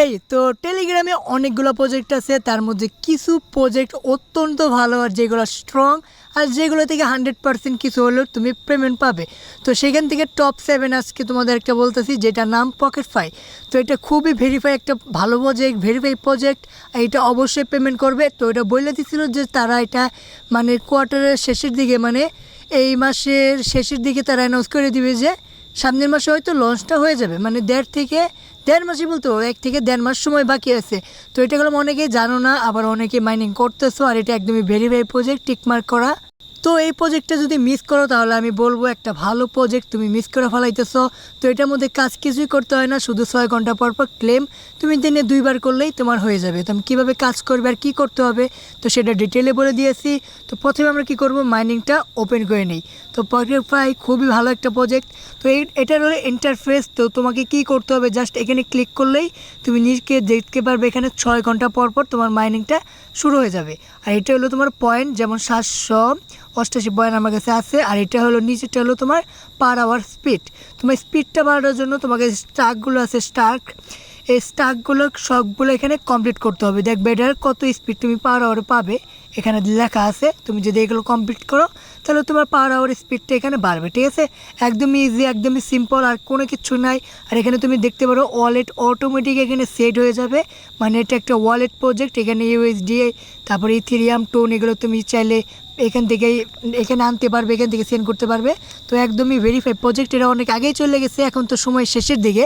হেই তো টেলিগ্রামে অনেকগুলো প্রজেক্ট আছে, তার মধ্যে কিছু প্রজেক্ট অত্যন্ত ভালো আর যেগুলো স্ট্রং আর যেগুলো থেকে হান্ড্রেড পার্সেন্ট কিছু হলেও তুমি পেমেন্ট পাবে। তো সেখান থেকে টপ সেভেন আজকে তোমাদের একটা বলতেছি যেটা নাম পকেট ফাই তো এটা খুবই ভেরিফাই একটা ভালো প্রজেক্ট ভেরিফাই প্রজেক্ট এটা অবশ্যই পেমেন্ট করবে। তো এটা বলে দিছিল যে তারা এটা মানে কোয়ার্টারের শেষের দিকে মানে এই মাসের শেষের দিকে তারা অ্যানাউন্স করে দিবে যে সামনের মাসে হয়তো লঞ্চটা হয়ে যাবে মানে দেড় থেকে, দেড় মাসই বলতে এক থেকে দেড় মাস সময় বাকি আছে। তো এটা গেলাম, অনেকেই জানো না, আবার অনেকে মাইনিং করতেছো, আর এটা একদমই ভেরিফাই প্রজেক্ট টিকমার্ক করা। তো এই প্রজেক্টটা যদি মিস করো, তাহলে আমি বলব একটা ভালো প্রজেক্ট তুমি মিস করে ফেলাইতেছো। তো এটার মধ্যে কাজ কিছুই করতে হয় না, শুধু ছয় ঘণ্টা পর পর ক্লেম তুমি দিনে দুইবার করলেই তোমার হয়ে যাবে। তো আমি কীভাবে কাজ করবে আর কী করতে হবে, তো সেটা ডিটেলে বলে দিয়েছি। তো প্রথমে আমরা কি করব মাইনিংটা ওপেন করে নিই। তো পকেট ফ্রাই খুবই ভালো একটা প্রজেক্ট তো এই এটার হলো ইন্টারফেস তো তোমাকে কি করতে হবে জাস্ট এখানে ক্লিক করলেই তুমি নিজকে দেখতে পারবে এখানে ছয় ঘণ্টা পর পর তোমার মাইনিংটা শুরু হয়ে যাবে। আর এটা হলো তোমার পয়েন্ট যেমন সাতশো অষ্টাশি পয়েন্ট আমার কাছে আছে, আর এটা হলো নিচেটা হলো তোমার পার আওয়ার স্পিড। তোমার স্পিডটা বাড়ানোর জন্য তোমাকে স্টাকগুলো আছে, স্টার্ক। এই স্টাকগুলো সবগুলো এখানে কমপ্লিট করতে হবে। দেখবে এটার কত স্পিড তুমি পার আওয়ারে পাবে। এখানে লেখা আছে, তুমি যদি এগুলো কমপ্লিট করো, তাহলে তোমার পার আওয়ার স্পিডটা এখানে বাড়বে, ঠিক আছে? একদমই ইজি একদমই সিম্পল আর কোনো কিছু নাই। আর এখানে তুমি দেখতে পারো ওয়ালেট অটোমেটিক এখানে সেট হয়ে যাবে। মানে এটা একটা ওয়ালেট প্রজেক্ট এখানে ইউএসডি তারপরে ইথিরিয়াম টোন এগুলো তুমি চাইলে এখান থেকেই, এখানে আনতে পারবে, এখান থেকে সেন্ড করতে পারবে। তো একদমই ভেরিফাই প্রজেক্ট এটা অনেক আগেই চলে গেছে, এখন তো সময় শেষের দিকে।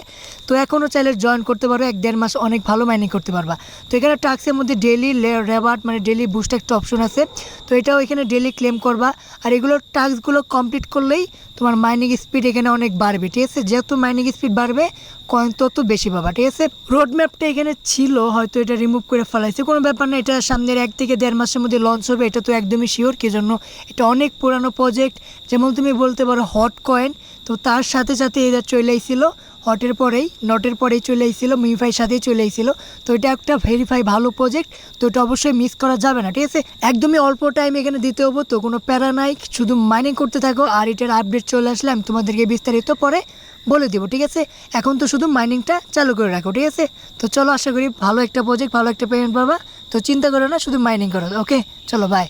তো এখনও চাইলে জয়েন করতে পারো, এক দেড় মাস অনেক ভালো মাইনিং করতে পারবা। তো এখানে টাক্সের মধ্যে ডেলি রেবার্ট মানে ডেলি বুস্ট একটা অপশন আছে। তো এটাও এখানে ডেলি ক্লেম করবা। আর এগুলোর টাস্কগুলো কমপ্লিট করলেই তোমার মাইনিং স্পিড এখানে অনেক বাড়বে, ঠিক আছে? যেহেতু মাইনিং স্পিড বাড়বে কয়েন তত বেশি পাবা, ঠিক আছে? রোড ম্যাপটা এখানে ছিল, হয়তো এটা রিমুভ করে ফেলাইছে, কোনো ব্যাপার না, এটা সামনের এক থেকে দেড় মাসের মধ্যে লঞ্চ হবে, এটা তো একদমই শিওর কি জন্য? এটা অনেক পুরানো প্রজেক্ট যেমন তুমি বলতে পারো হট কয়েন তো তার সাথে সাথে এটা চলে আইছিল। হটের পরেই নটের পরেই চলে আইছিল মিফাইয়ের সাথেই চলে আইছিল। তো এটা একটা ভেরিফাই ভালো প্রজেক্ট তো এটা অবশ্যই মিস করা যাবে না, ঠিক আছে? একদমই অল্প টাইম এখানে দিতে হব, তো কোনো প্যারা নাই, শুধু মাইনিং করতে থাকো, আর এটার আপডেট চলে আসলে আমি তোমাদেরকে বিস্তারিত পরে বলে দিব, ঠিক আছে? এখন তো শুধু মাইনিংটা চালু করে রাখো, ঠিক আছে? তো চলো আশা করি ভালো একটা প্রজেক্ট ভালো একটা পেমেন্ট পাবা। তো চিন্তা করো না, শুধু মাইনিং করো, ওকে? চলো বাই